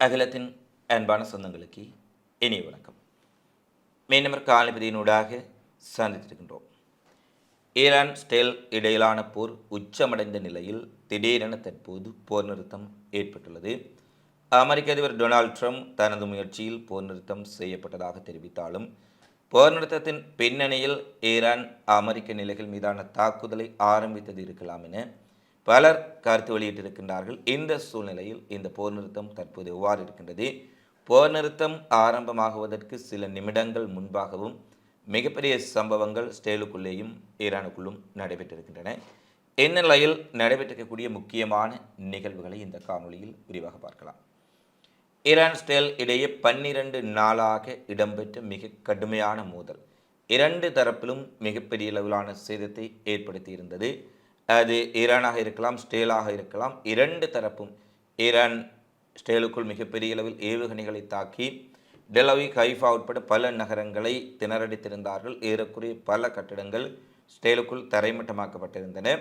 அகிலத்தின் அன்பான சொந்தங்களுக்கு இனிய வணக்கம். மீனவர் காலபதியினூடாக சந்தித்திருக்கின்றோம். ஈரான் ஸ்டேல் இடையிலான போர் உச்சமடைந்த நிலையில் திடீரென தற்போது போர் நிறுத்தம் ஏற்பட்டுள்ளது. அமெரிக்க அதிபர் டொனால்ட் ட்ரம்ப் தனது முயற்சியில் போர் நிறுத்தம் செய்யப்பட்டதாக தெரிவித்தாலும் போர் நிறுத்தத்தின் பின்னணியில் ஈரான் அமெரிக்க நிலைகள் மீதான தாக்குதலை ஆரம்பித்தது இருக்கலாம் என பலர் கருத்து வெளியிட்டிருக்கின்றார்கள். இந்த சூழ்நிலையில் இந்த போர் நிறுத்தம் தற்போது எவ்வாறு இருக்கின்றது? போர் நிறுத்தம் ஆரம்பமாகுவதற்கு சில நிமிடங்கள் முன்பாகவும் மிகப்பெரிய சம்பவங்கள் ஸ்டேலுக்குள்ளேயும் ஈரானுக்குள்ளும் நடைபெற்றிருக்கின்றன. இந்நிலையில் நடைபெற்றிருக்கக்கூடிய முக்கியமான நிகழ்வுகளை இந்த காணொளியில் விரிவாக பார்க்கலாம். ஈரான் ஸ்டேல் இடையே பன்னிரண்டு நாளாக இடம்பெற்ற மிக கடுமையான மோதல். இரண்டு தரப்பிலும் மிகப்பெரிய அளவிலான சேதத்தை ஏற்படுத்தியிருந்தது. அது ஈரானாக இருக்கலாம் ஸ்டேலாக இருக்கலாம். இரண்டு தரப்பும் ஈரான் ஸ்டேலுக்குள் மிகப்பெரிய அளவில் ஏவுகணைகளை தாக்கி டெலவி கைஃபா உட்பட பல நகரங்களை திணறடித்திருந்தார்கள். ஏறக்குறைய பல கட்டிடங்கள் ஸ்டேலுக்குள் தரைமட்டமாக்கப்பட்டிருந்தன.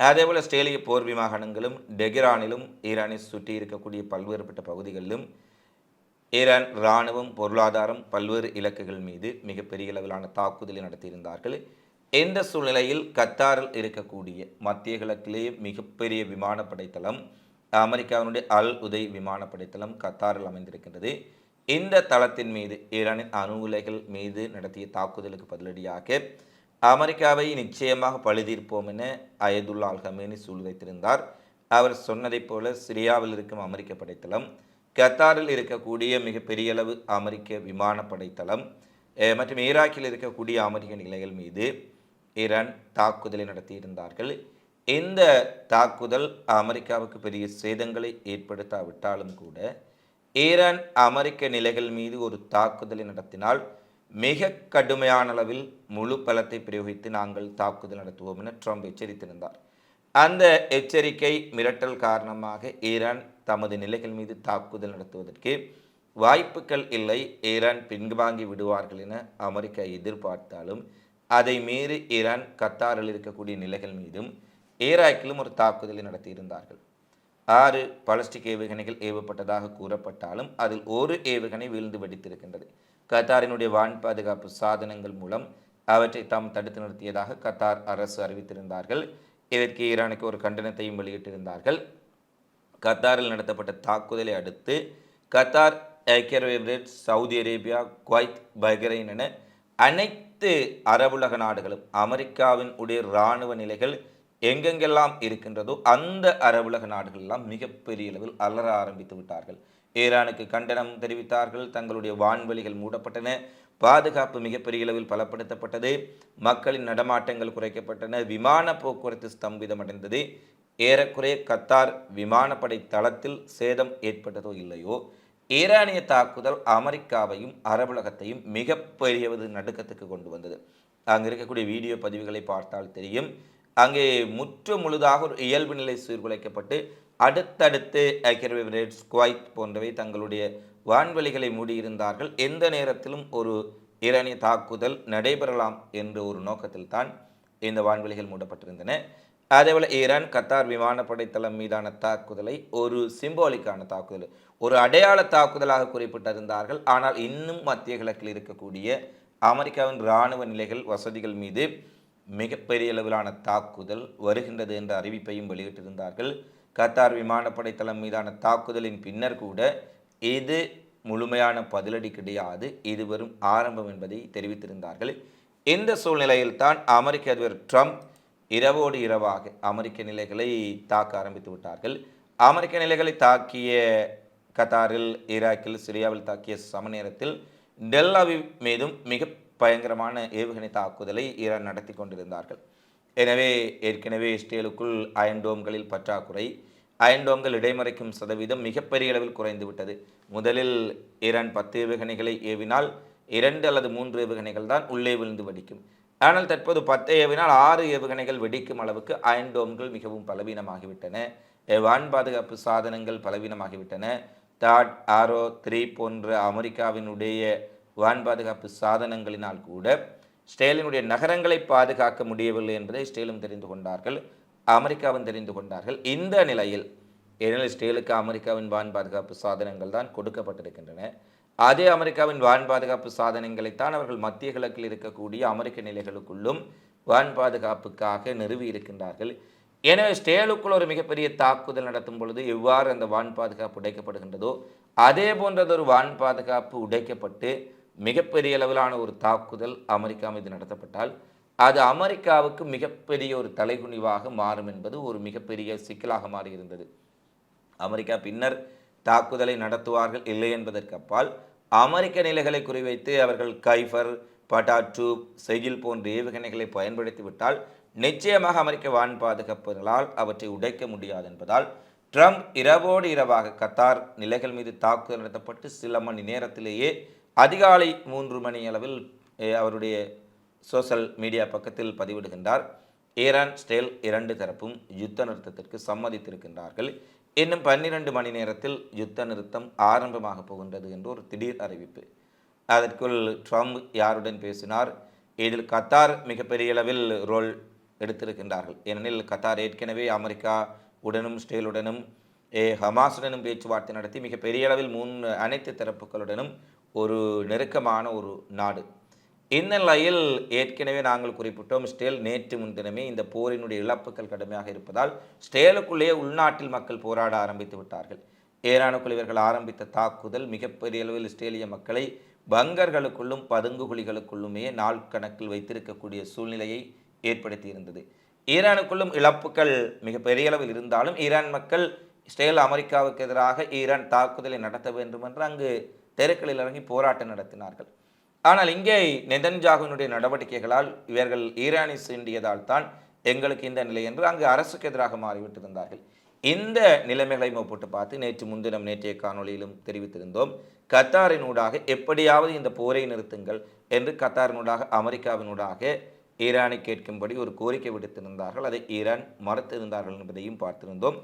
அதேபோல் ஸ்டேலிய போர் மாகாணங்களும் டெகிரானிலும் ஈரானை சுற்றி இருக்கக்கூடிய பல்வேறுபட்ட பகுதிகளிலும் ஈரான் இராணுவம் பொருளாதாரம் பல்வேறு இலக்குகள் மீது மிகப்பெரிய அளவிலான தாக்குதலை நடத்தியிருந்தார்கள். இந்த சூழ்நிலையில் கத்தாரில் இருக்கக்கூடிய மத்திய கிழக்கிலேயே மிகப்பெரிய விமானப்படை தளம் அமெரிக்காவினுடைய அல் உதை விமானப்படை தளம் கத்தாரில் அமைந்திருக்கின்றது. இந்த தளத்தின் மீது ஈரானின் அணு உலைகள் மீது நடத்திய தாக்குதலுக்கு பதிலடியாக அமெரிக்காவை நிச்சயமாக பழுதீர்ப்போம் என அயதுல்லா அல் ஹமேனி சூழ்நிலைத்திருந்தார் அவர் சொன்னதைப் போல சிரியாவில் இருக்கும் அமெரிக்க படைத்தளம் கத்தாரில் இருக்கக்கூடிய மிகப்பெரிய அளவு அமெரிக்க விமானப்படைத்தளம் மற்றும் ஈராக்கில் இருக்கக்கூடிய அமெரிக்க நிலைகள் மீது ஈரான் தாக்குதலை நடத்தியிருந்தார்கள். இந்த தாக்குதல் அமெரிக்காவுக்கு பெரிய சேதங்களை ஏற்படுத்தாவிட்டாலும் கூட ஈரான் அமெரிக்க நிலைகள் மீது ஒரு தாக்குதலை நடத்தினால் மிக கடுமையான அளவில் முழு பலத்தை பிரயோகித்து நாங்கள் தாக்குதல் நடத்துவோம் என ட்ரம்ப் எச்சரித்திருந்தார். அந்த எச்சரிக்கை மிரட்டல் காரணமாக ஈரான் தமது நிலைகள் மீது தாக்குதல் நடத்துவதற்கு வாய்ப்புகள் இல்லை. ஈரான் பின்வாங்கி விடுவார்கள் என அமெரிக்கா எதிர்பார்த்தாலும் அதை மீறி ஈரான் கத்தாரில் இருக்கக்கூடிய நிலைகள் மீதும் ஈராக்கிலும் ஒரு தாக்குதலை நடத்தியிருந்தார்கள். ஆறு பலஸ்டிக் ஏவுகணைகள் ஏவப்பட்டதாக கூறப்பட்டாலும் அதில் ஒரு ஏவுகணை வீழ்ந்து வெடித்திருக்கின்றது. கத்தாரினுடைய வான் பாதுகாப்பு சாதனங்கள் மூலம் அவற்றை தாம் தடுத்து நிறுத்தியதாக கத்தார் அரசு அறிவித்திருந்தார்கள். இதற்கு ஈரானுக்கு ஒரு கண்டனத்தையும் வெளியிட்டிருந்தார்கள். கத்தாரில் நடத்தப்பட்ட தாக்குதலை அடுத்து கத்தார் ஐக்கிய அரபு Emirates Saudi Arabia Kuwait Bahrain என அனைத்து அரபுலக நாடுகளும் அமெரிக்காவின் உடைய இராணுவ நிலைகள் எங்கெங்கெல்லாம் இருக்கின்றதோ அந்த அரபுலக நாடுகள் எல்லாம் மிகப்பெரிய அளவில் அலற ஆரம்பித்து விட்டார்கள். ஈரானுக்கு கண்டனம் தெரிவித்தார்கள். தங்களுடைய வான்வெளிகள் மூடப்பட்டன. பாதுகாப்பு மிகப்பெரிய அளவில் பலப்படுத்தப்பட்டது. மக்களின் நடமாட்டங்கள் குறைக்கப்பட்டன. விமான போக்குவரத்து ஸ்தம்பிதமடைந்தது. ஏறக்குறைய கத்தார் விமானப்படை தளத்தில் சேதம் ஏற்பட்டதோ இல்லையோ ஈரானிய தாக்குதல் அமெரிக்காவையும் அரபுலகத்தையும் மிகப்பெரியவது நடுக்கத்துக்கு கொண்டு வந்தது. அங்கே இருக்கக்கூடிய வீடியோ பதிவுகளை பார்த்தால் தெரியும். அங்கே முற்று முழுதாக ஒரு இயல்பு நிலை சீர்குலைக்கப்பட்டு அடுத்தடுத்து ஐக்கிய எமிரேட்ஸ் குவைத் போன்றவை தங்களுடைய வான்வெளிகளை மூடியிருந்தார்கள். எந்த நேரத்திலும் ஒரு ஈரானிய தாக்குதல் நடைபெறலாம் என்ற ஒரு நோக்கத்தில் தான் இந்த வான்வெளிகள் மூடப்பட்டிருந்தன. அதேபோல் ஈரான் கத்தார் விமானப்படை தளம் மீதான தாக்குதலை ஒரு சிம்போலிக்கான தாக்குதல் ஒரு அடையாள தாக்குதலாக குறிப்பிட்டிருந்தார்கள். ஆனால் இன்னும் மத்திய கிழக்கில் இருக்கக்கூடிய அமெரிக்காவின் இராணுவ நிலைகள் வசதிகள் மீது மிகப்பெரிய அளவிலான தாக்குதல் வருகின்றது என்ற அறிவிப்பையும் வெளியிட்டிருந்தார்கள். கத்தார் விமானப்படை தளம் மீதான தாக்குதலின் பின்னர் கூட இது முழுமையான பதிலடி கிடையாது. இது வெறும் ஆரம்பம் என்பதை தெரிவித்திருந்தார்கள். இந்த சூழ்நிலையில்தான் அமெரிக்க அதிபர் ட்ரம்ப் இரவோடு இரவாக அமெரிக்க நிலைகளை தாக்க ஆரம்பித்து விட்டார்கள். அமெரிக்க நிலைகளை தாக்கிய கத்தாரில் ஈராக்கில் சிரியாவில் தாக்கிய சம நேரத்தில் டெல்லாவி மீதும் மிக பயங்கரமான ஏவுகணை தாக்குதலை ஈரான் நடத்தி கொண்டிருந்தார்கள். எனவே ஏற்கனவே இஸ்ரேலுக்குள் அயன்டோம்களில் பற்றாக்குறை அயன்டோம்கள் இடைமறைக்கும் சதவீதம் மிகப்பெரிய அளவில் குறைந்துவிட்டது முதலில் ஈரான் பத்து ஏவுகணைகளை ஏவினால் இரண்டு அல்லது மூன்று ஏவுகணைகள் தான் உள்ளே விழுந்து வடிக்கும். ஆனால் தற்போது பத்து ஏவினால் ஆறு ஏவுகணைகள் வெடிக்கும் அளவுக்கு அயன்டோம்கள் மிகவும் பலவீனமாகிவிட்டன. வான் பாதுகாப்பு சாதனங்கள் பலவீனமாகிவிட்டன. தாட் ஆரோ த்ரீ போன்ற அமெரிக்காவினுடைய வான் பாதுகாப்பு சாதனங்களினால் கூட ஸ்டேலினுடைய நகரங்களை பாதுகாக்க முடியவில்லை என்பதை ஸ்டேலும் தெரிந்து கொண்டார்கள் அமெரிக்காவும் தெரிந்து கொண்டார்கள். இந்த நிலையில் ஏனெனில் ஸ்டேலுக்கு அமெரிக்காவின் வான் பாதுகாப்பு சாதனங்கள் தான் கொடுக்கப்பட்டிருக்கின்றன. அதே அமெரிக்காவின் வான் பாதுகாப்பு சாதனங்களைத்தான் அவர்கள் மத்திய கிழக்கில் இருக்கக்கூடிய அமெரிக்க நிலைகளுக்குள்ளும் வான் பாதுகாப்புக்காக நிறுவி இருக்கின்றார்கள். எனவே ஸ்டேலுக்குள் ஒரு மிகப்பெரிய தாக்குதல் நடத்தும் பொழுது எவ்வாறு அந்த வான் பாதுகாப்பு உடைக்கப்படுகின்றதோ அதே போன்றதொரு வான் பாதுகாப்பு உடைக்கப்பட்டு மிகப்பெரிய அளவிலான ஒரு தாக்குதல் அமெரிக்கா மீது நடத்தப்பட்டால் அது அமெரிக்காவுக்கு மிகப்பெரிய ஒரு தலைகுனிவாக மாறும் என்பது ஒரு மிகப்பெரிய சிக்கலாக மாறியிருந்தது. அமெரிக்கா பின்னர் தாக்குதலை நடத்துவார்கள் இல்லை என்பதற்கு அப்பால் அமெரிக்க நிலைகளை குறிவைத்து அவர்கள் கைஃபர் பட்டாட்டு செகில் போன்ற ஏவுகணைகளை பயன்படுத்திவிட்டால் நிச்சயமாக அமெரிக்க வான் பாதுகாப்புகளால் அவற்றை உடைக்க முடியாது என்பதால் ட்ரம்ப் இரவோடு இரவாக கத்தார் நிலைகள் மீது தாக்குதல் நடத்தப்பட்டு சில மணி நேரத்திலேயே அதிகாலை மூன்று மணி அளவில் அவருடைய சோஷல் மீடியா பக்கத்தில் பதிவிடுகின்றார். ஈரான் ஸ்டேல் இரண்டு தரப்பும் யுத்த நிறுத்தத்திற்கு சம்மதித்திருக்கின்றார்கள். இன்னும் பன்னிரண்டு மணி நேரத்தில் யுத்த நிறுத்தம் ஆரம்பமாக போகின்றது என்று ஒரு திடீர் அறிவிப்பு. அதற்குள் ட்ரம்ப் யாருடன் பேசினார்? இதில் கத்தார் மிகப்பெரிய அளவில் ரோல் எடுத்திருக்கின்றார்கள். ஏனெனில் கத்தார் ஏற்கனவே அமெரிக்கா உடனும் ஸ்டேலுடனும் ஏ ஹமாஸுடனும் பேச்சுவார்த்தை நடத்தி மிகப்பெரிய அளவில் மூன்று அனைத்து தரப்புகளுடனும் ஒரு நெருக்கமான ஒரு நாடு இந்த நிலையில் ஏற்கனவே நாங்கள் குறிப்பிட்டோம் ஸ்டேல் நேற்று முன்தினமே இந்த போரினுடைய இழப்புகள் கடுமையாக இருப்பதால் ஸ்டேலுக்குள்ளேயே உள்நாட்டில் மக்கள் போராட ஆரம்பித்து விட்டார்கள். ஈரானுக்குள் இவர்கள் ஆரம்பித்த தாக்குதல் மிகப்பெரிய அளவில் இஸ்ரேலிய மக்களை பங்கர்களுக்குள்ளும் பதுங்கு குழிகளுக்குள்ளுமே நாள் கணக்கில் வைத்திருக்கக்கூடிய சூழ்நிலையை ஏற்படுத்தியிருந்தது. ஈரானுக்குள்ளும் இழப்புகள் மிகப்பெரிய அளவில் இருந்தாலும் ஈரான் மக்கள் இஸ்ரேல் அமெரிக்காவுக்கு எதிராக ஈரான் தாக்குதலை நடத்த வேண்டும் என்று அங்கு தெருக்களில் இறங்கி போராட்டம் நடத்தினார்கள். ஆனால் இங்கே நெதன்ஜாகுனுடைய நடவடிக்கைகளால் இவர்கள் ஈரானை சீண்டியதால் தான் எங்களுக்கு இந்த நிலை என்று அங்கு அரசுக்கு எதிராக மாறிவிட்டிருந்தார்கள் இந்த நிலைமைகளை ஒப்பிட்டு பார்த்து நேற்று முன்தினம் நேற்றைய காணொளியிலும் தெரிவித்திருந்தோம். கத்தாரினூடாக எப்படியாவது இந்த போரை நிறுத்துங்கள் என்று கத்தாரினூடாக அமெரிக்காவினூடாக ஈரானை கேட்கும்படி ஒரு கோரிக்கை விடுத்திருந்தார்கள். அதை ஈரான் மறுத்திருந்தார்கள் என்பதையும் பார்த்திருந்தோம்.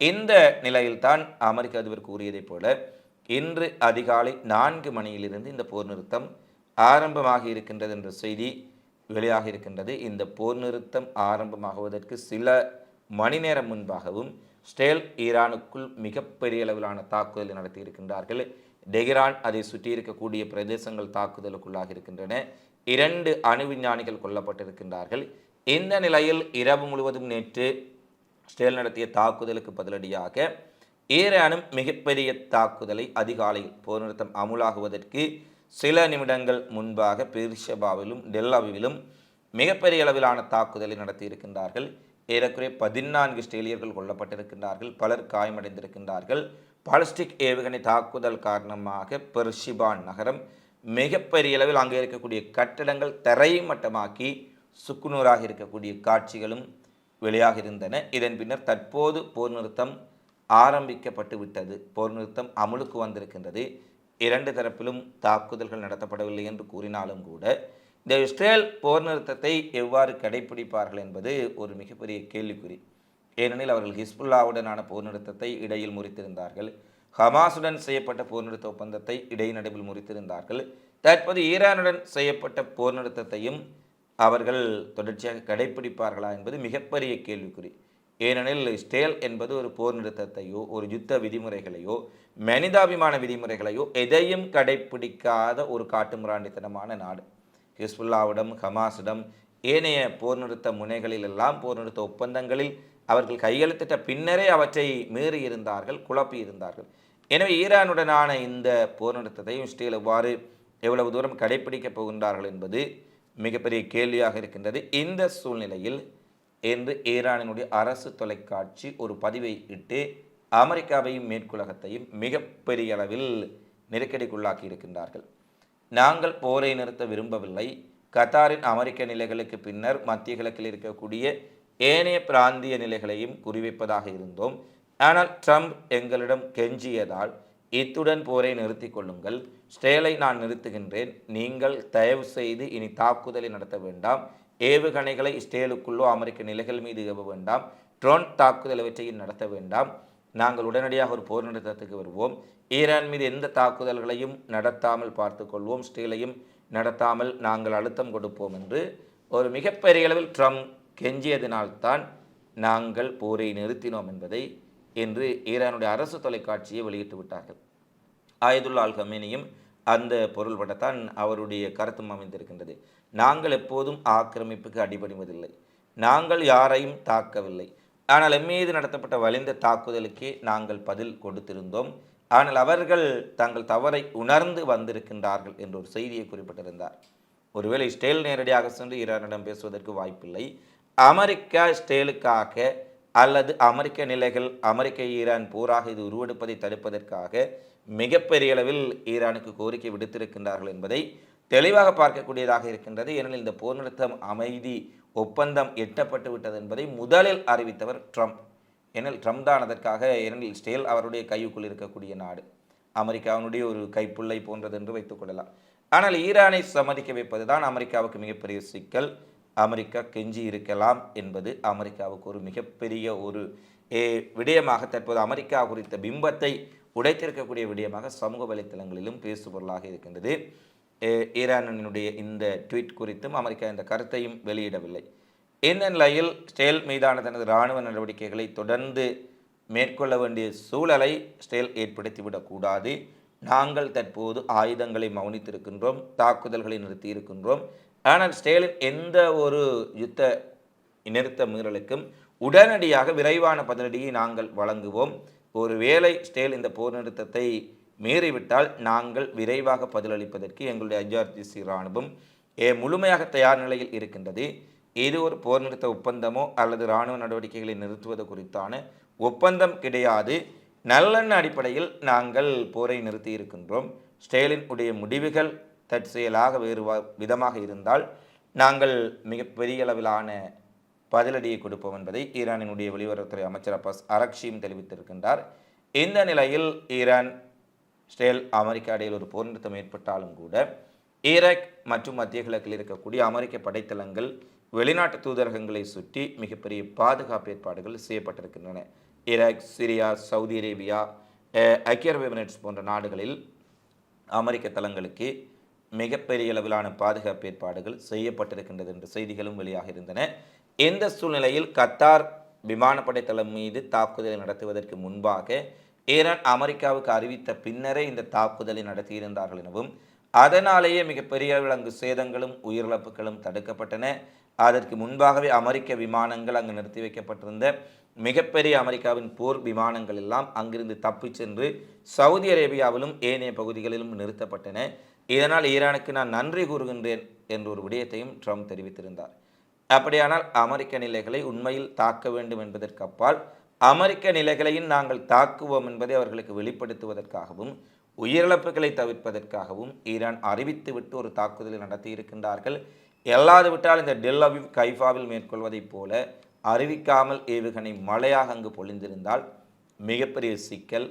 இந்த நிலையில்தான் அமெரிக்க அதிபர் கூறியதைப் போல இன்று அதிகாலை நான்கு மணியிலிருந்து இந்த போர் நிறுத்தம் ஆரம்பமாக இருக்கின்றது என்ற செய்தி வெளியாக இருக்கின்றது. இந்த போர் நிறுத்தம் ஆரம்பமாகுவதற்கு சில மணி நேரம் முன்பாகவும் ஸ்டேல் ஈரானுக்குள் மிகப்பெரிய அளவிலான தாக்குதல் நடத்தி இருக்கின்றார்கள். டெஹ்ரான் அதை சுற்றி இருக்கக்கூடிய பிரதேசங்கள் தாக்குதலுக்குள்ளாக இருக்கின்றன. இரண்டு அணு விஞ்ஞானிகள் கொல்லப்பட்டிருக்கின்றார்கள். இந்த நிலையில் இரவு முழுவதும் நேற்று ஸ்டேல் நடத்திய தாக்குதலுக்கு பதிலடியாக ஈரானும் மிகப்பெரிய தாக்குதலை அதிகாலையில் போர் நிறுத்தம் அமுலாகுவதற்கு சில நிமிடங்கள் முன்பாக பெர்ஷபாவிலும் டெல்லாவிலும் மிகப்பெரிய அளவிலான தாக்குதலை நடத்தியிருக்கின்றார்கள். ஏறக்குறைய பதினான்கு ஸ்டேலியர்கள் கொல்லப்பட்டிருக்கின்றார்கள். பலர் காயமடைந்திருக்கின்றார்கள். பாலிஸ்டிக் ஏவுகணை தாக்குதல் காரணமாக பெர்ஷிபான் நகரம் மிகப்பெரிய அளவில் அங்கே இருக்கக்கூடிய கட்டடங்கள் தரைமட்டமாக்கி சுக்குநூறாக இருக்கக்கூடிய காட்சிகளும் வெளியாக இருந்தன. இதன் பின்னர் தற்போது போர் நிறுத்தம் ஆரம்பிக்கப்பட்டு விட்டது போர் நிறுத்தம் அமுலுக்கு வந்திருக்கின்றது. இரண்டு தரப்பிலும் தாக்குதல்கள் நடத்தப்படவில்லை என்று கூறினாலும் கூட இந்த இஸ்ரேல் போர் நிறுத்தத்தை எவ்வாறு கடைபிடிப்பார்கள் என்பது ஒரு மிகப்பெரிய கேள்விக்குறி. ஏனெனில் அவர்கள் ஹிஸ்புல்லாவுடனான போர் நிறுத்தத்தை இடையில் முறித்திருந்தார்கள். ஹமாஸுடன் செய்யப்பட்ட போர் நிறுத்த ஒப்பந்தத்தை இடைநடுவில் முறித்திருந்தார்கள். தற்போது ஈரானுடன் செய்யப்பட்ட போர் நிறுத்தத்தையும் அவர்கள் தொடர்ச்சியாக கடைபிடிப்பார்களா என்பது மிகப்பெரிய கேள்விக்குறி. ஏனெனில் ஸ்டேல் என்பது ஒரு போர் நிறுத்தத்தையோ ஒரு யுத்த விதிமுறைகளையோ மனிதாபிமான விதிமுறைகளையோ எதையும் கடைபிடிக்காத ஒரு காட்டுமிராண்டித்தனமான நாடு. ஹிஸ்புல்லாவிடம் ஹமாஸிடம் ஏனைய போர் நிறுத்த முனைகளில் எல்லாம் போர் நிறுத்த ஒப்பந்தங்களில் அவர்கள் கையெழுத்திட்ட பின்னரே அவற்றை மீறி இருந்தார்கள் குழப்பி இருந்தார்கள். எனவே ஈரானுடனான இந்த போர் நிறுத்தத்தையும் ஸ்டீல் எவ்வாறு எவ்வளவு தூரம் கடைபிடிக்கப் போகின்றார்கள் என்பது மிகப்பெரிய கேள்வியாக இருக்கின்றது. இந்த சூழ்நிலையில் என்று ஈரானினுடைய அரசு தொலைக்காட்சி ஒரு பதிவை இட்டு அமெரிக்காவையும் மேற்குலகத்தையும் மிகப்பெரிய அளவில் நெருக்கடிக்குள்ளாக்கி இருக்கின்றார்கள். நாங்கள் போரை நிறுத்த விரும்பவில்லை. கத்தாரின் அமெரிக்க நிலைகளுக்கு பின்னர் மத்திய கிழக்கில் இருக்கக்கூடிய ஏனைய பிராந்திய நிலைகளையும் குறிவைப்பதாக இருந்தோம். ஆனால் ட்ரம்ப் எங்களிடம் கெஞ்சியதால் இத்துடன் போரை நிறுத்தி கொள்ளுங்கள். ஸ்டேலை நான் நிறுத்துகின்றேன். நீங்கள் தயவு செய்து இனி தாக்குதலை நடத்த வேண்டாம். ஏவுகணைகளை ஸ்டேலுக்குள்ளோ அமெரிக்க நிலைகள் மீது ஏவ வேண்டாம். ட்ரோன் தாக்குதல் இவற்றையும் நடத்த வேண்டாம். நாங்கள் உடனடியாக ஒரு போர் நிறுத்தத்துக்கு வருவோம். ஈரான் மீது எந்த தாக்குதல்களையும் நடத்தாமல் பார்த்துக்கொள்வோம் ஸ்டீலையும் நடத்தாமல் நாங்கள் அழுத்தம் கொடுப்போம் என்று ஒரு மிகப்பெரிய அளவில் ட்ரம்ப் கெஞ்சியதினால்தான் நாங்கள் போரை நிறுத்தினோம் என்பதை என்று ஈரானுடைய அரசு தொலைக்காட்சியை வெளியிட்டு விட்டார்கள். ஆயதுல்லா அல் ஹமேனியும் அந்த பொருள்படத்தான் அவருடைய கருத்தும் அமைந்திருக்கின்றது. நாங்கள் எப்போதும் ஆக்கிரமிப்புக்கு அடிபணிவதில்லை. நாங்கள் யாரையும் தாக்கவில்லை. ஆனால் எம்மீது நடத்தப்பட்ட வலிந்த தாக்குதலுக்கே நாங்கள் பதில் கொடுத்திருந்தோம். ஆனால் அவர்கள் தங்கள் தவறை உணர்ந்து வந்திருக்கின்றார்கள் என்ற ஒரு செய்தியை குறிப்பிட்டிருந்தார். ஒருவேளை ஸ்டேல் நேரடியாக சென்று ஈரானிடம் பேசுவதற்கு வாய்ப்பில்லை. அமெரிக்கா ஸ்டேலுக்காக அல்லது அமெரிக்க நிலைகள் அமெரிக்க ஈரான் போராக இது உருவெடுப்பதை தடுப்பதற்காக மிகப்பெரிய அளவில் ஈரானுக்கு கோரிக்கை விடுத்திருக்கின்றார்கள் என்பதை தெளிவாக பார்க்கக்கூடியதாக இருக்கின்றது. ஏனெனில் இந்த போர் நிறுத்தம் அமைதி ஒப்பந்தம் எட்டப்பட்டு விட்டது என்பதை முதலில் அறிவித்தவர் ட்ரம்ப். ஏனெனில் ட்ரம்ப் தான் அதற்காக ஏனெனில் இஸ்ரேல் அவருடைய கையுக்குள் இருக்கக்கூடிய நாடு. அமெரிக்காவினுடைய ஒரு கைப்புள்ளை போன்றது என்று வைத்துக் கொள்ளலாம். ஆனால் ஈரானை சம்மதிக்க வைப்பது தான் அமெரிக்காவுக்கு மிகப்பெரிய சிக்கல். அமெரிக்கா கெஞ்சி இருக்கலாம் என்பது அமெரிக்காவுக்கு ஒரு மிகப்பெரிய ஒரு விடயமாக தற்போது அமெரிக்கா குறித்த பிம்பத்தை உடைத்திருக்கக்கூடிய விடயமாக சமூக வலைத்தளங்களிலும் பேசுபொருளாக இருக்கின்றது. ஈரானினுடைய இந்த ட்வீட் குறித்தும் அமெரிக்கா இந்த கருத்தையும் வெளியிடவில்லை. இந்த நிலையில் ஸ்டேல் மீதான தனது இராணுவ நடவடிக்கைகளை தொடர்ந்து மேற்கொள்ள வேண்டிய சூழலை ஸ்டேல் ஏற்படுத்திவிடக்கூடாது. நாங்கள் தற்போது ஆயுதங்களை மௌனித்திருக்கின்றோம் தாக்குதல்களை நிறுத்தியிருக்கின்றோம். ஆனால் ஸ்டேலின் எந்த ஒரு யுத்த நிறுத்த மீறலுக்கும் உடனடியாக விரைவான பதிலடியை நாங்கள் வழங்குவோம். ஒருவேளை ஸ்டேல் இந்த போர் நிறுத்தத்தை மீறிவிட்டால் நாங்கள் விரைவாக பதிலளிப்பதற்கு எங்களுடைய ஐஆர்டிசி இராணுவம் ஏ, முழுமையாக தயார் நிலையில் இருக்கின்றது. இது ஒரு போர் நிறுத்த ஒப்பந்தமோ அல்லது இராணுவ நடவடிக்கைகளை நிறுத்துவது குறித்தான ஒப்பந்தம் கிடையாது. நல்லெண்ண அடிப்படையில் நாங்கள் போரை நிறுத்தி இருக்கின்றோம். ஸ்டேலின் உடைய முடிவுகள் தற்செயலாக வேறு விதமாக இருந்தால் நாங்கள் மிகப்பெரிய அளவிலான பதிலடியை கொடுப்போம் என்பதை ஈரானினுடைய வெளியுறவுத்துறை அமைச்சர் அப்பாஸ் அரக்ஷியும் தெரிவித்திருக்கின்றார். இந்த நிலையில் ஈரான் ஸ்டேல் அமெரிக்கா இடையில் ஒரு போர் நிறுத்தம் ஏற்பட்டாலும் கூட ஈராக் மற்றும் மத்திய கிழக்கில் இருக்கக்கூடிய அமெரிக்க படைத்தளங்கள் வெளிநாட்டு தூதரகங்களை சுற்றி மிகப்பெரிய பாதுகாப்பு ஏற்பாடுகள் செய்யப்பட்டிருக்கின்றன. ஈராக் சிரியா சவுதி அரேபியா ஐக்கிய அரபு எமிரேட்ஸ் போன்ற நாடுகளில் அமெரிக்க தளங்களுக்கு மிகப்பெரிய அளவிலான பாதுகாப்பு ஏற்பாடுகள் செய்யப்பட்டிருக்கின்றது என்ற செய்திகளும் வெளியாக இருந்தன. எந்த சூழ்நிலையில் கத்தார் விமானப்படை தளம் மீது தாக்குதலை நடத்துவதற்கு முன்பாக ஈரான் அமெரிக்காவுக்கு அறிவித்த பின்னரே இந்த தாக்குதலை நடத்தியிருந்தார்கள் எனவும் அதனாலேயே மிகப்பெரிய அளவில் அங்கு சேதங்களும் உயிரிழப்புகளும் தடுக்கப்பட்டன. அதற்கு முன்பாகவே அமெரிக்க விமானங்கள் அங்கு நிறுத்தி வைக்கப்பட்டிருந்த மிகப்பெரிய அமெரிக்காவின் போர் விமானங்கள் எல்லாம் அங்கிருந்து தப்பிச் சென்று சவுதி அரேபியாவிலும் ஏனைய பகுதிகளிலும் நிறுத்தப்பட்டன. இதனால் ஈரானுக்கு நான் நன்றி கூறுகின்றேன் என்ற ஒரு விடயத்தையும் ட்ரம்ப் தெரிவித்திருந்தார். அப்படியானால் அமெரிக்க நிலைகளை உண்மையில் தாக்க வேண்டும் என்பதற்கு அப்பால் அமெரிக்க நிலைகளையும் நாங்கள் தாக்குவோம் என்பதை அவர்களுக்கு வெளிப்படுத்துவதற்காகவும் உயிரிழப்புகளை தவிர்ப்பதற்காகவும் ஈரான் அறிவித்துவிட்டு ஒரு தாக்குதலை நடத்தியிருக்கின்றார்கள் எல்லாது விட்டால் இந்த டெல்லவிவ் கைஃபாவில் மேற்கொள்வதைப் போல அறிவிக்காமல் ஏவுகணை மழையாக அங்கு பொழிந்திருந்தால் மிகப்பெரிய சிக்கல்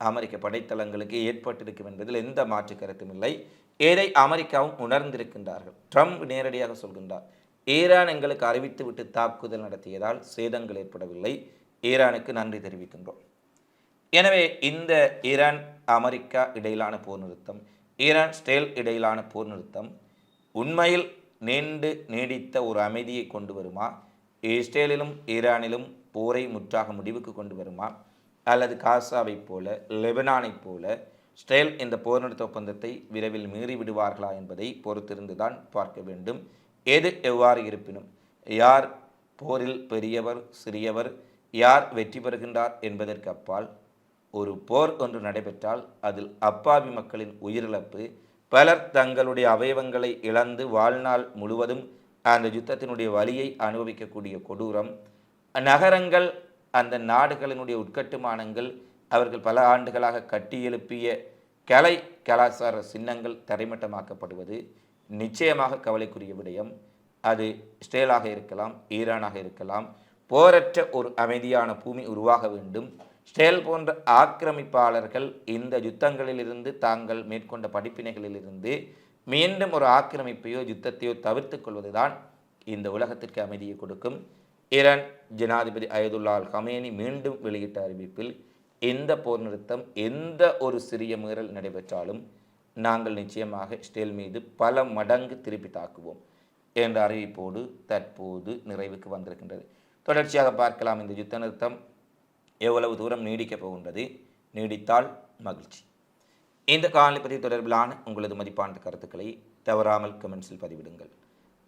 அமெரிக்க படைத்தளங்களுக்கு ஏற்பட்டிருக்கும் என்பதில் எந்த மாற்று கருத்தும் இல்லை. இதை அமெரிக்காவும் உணர்ந்திருக்கின்றார்கள். ட்ரம்ப் நேரடியாக சொல்கின்றார் ஈரான் எங்களுக்கு அறிவித்துவிட்டு தாக்குதல் நடத்தியதால் சேதங்கள் ஏற்படவில்லை. ஈரானுக்கு நன்றி தெரிவிக்கின்றோம். எனவே இந்த ஈரான் அமெரிக்கா இடையிலான போர் நிறுத்தம் ஈரான் ஸ்டேல் இடையிலான போர் நிறுத்தம் உண்மையில் நீண்டு நீடித்த ஒரு அமைதியை கொண்டு வருமா? இஸ்ரேலிலும் ஈரானிலும் போரை முற்றாக முடிவுக்கு கொண்டு வருமா? அல்லது காசாவைப் போல லெபனானைப் போல ஸ்டேல் இந்த போர் நிறுத்த ஒப்பந்தத்தை விரைவில் மீறி விடுவார்களா என்பதை பொறுத்திருந்துதான் பார்க்க வேண்டும். எது எவ்வாறு இருப்பினும் யார் போரில் பெரியவர் சிறியவர் யார் வெற்றி பெறுகின்றார் என்பதற்கு அப்பால் ஒரு போர் ஒன்று நடைபெற்றால் அதில் அப்பாவி மக்களின் உயிரிழப்பு பலர் தங்களுடைய அவயவங்களை இழந்து வாழ்நாள் முழுவதும் அந்த யுத்தத்தினுடைய வலியை அனுபவிக்கக்கூடிய கொடூரம் நகரங்கள் அந்த நாடுகளினுடைய உட்கட்டுமானங்கள் அவர்கள் பல ஆண்டுகளாக கட்டியெழுப்பிய கலை கலாச்சார சின்னங்கள் தரைமட்டமாக்கப்படுவது நிச்சயமாக கவலைக்குரிய விடயம். அது இஸ்ரேலாக இருக்கலாம் ஈரானாக இருக்கலாம் போரற்ற ஒரு அமைதியான பூமி உருவாக வேண்டும். ஸ்டேல் போன்ற ஆக்கிரமிப்பாளர்கள் இந்த யுத்தங்களிலிருந்து தாங்கள் மேற்கொண்ட படிப்பினைகளிலிருந்து மீண்டும் ஒரு ஆக்கிரமிப்பையோ யுத்தத்தையோ தவிர்த்து கொள்வதுதான் இந்த உலகத்திற்கு அமைதியை கொடுக்கும். ஈரான் ஜனாதிபதி அயதுல்லா அல் ஹமேனி மீண்டும் வெளியிட்ட அறிவிப்பில் எந்த போர் நிறுத்தம் எந்த ஒரு சிறிய மீறல் நடைபெற்றாலும் நாங்கள் நிச்சயமாக ஸ்டேல் மீது பல மடங்கு திருப்பி தாக்குவோம் என்ற அறிவிப்போடு தற்போது நிறைவுக்கு வந்திருக்கின்றது. தொடர்ச்சியாக பார்க்கலாம். இந்த யுத்த நிறுத்தம் எவ்வளவு தூரம் நீடிக்கப் போகின்றது? நீடித்தால் மகிழ்ச்சி. இந்த காணொலி பதிவு தொடர்பிலான உங்களது மதிப்பான கருத்துக்களை தவறாமல் கமெண்ட்ஸில் பதிவிடுங்கள்.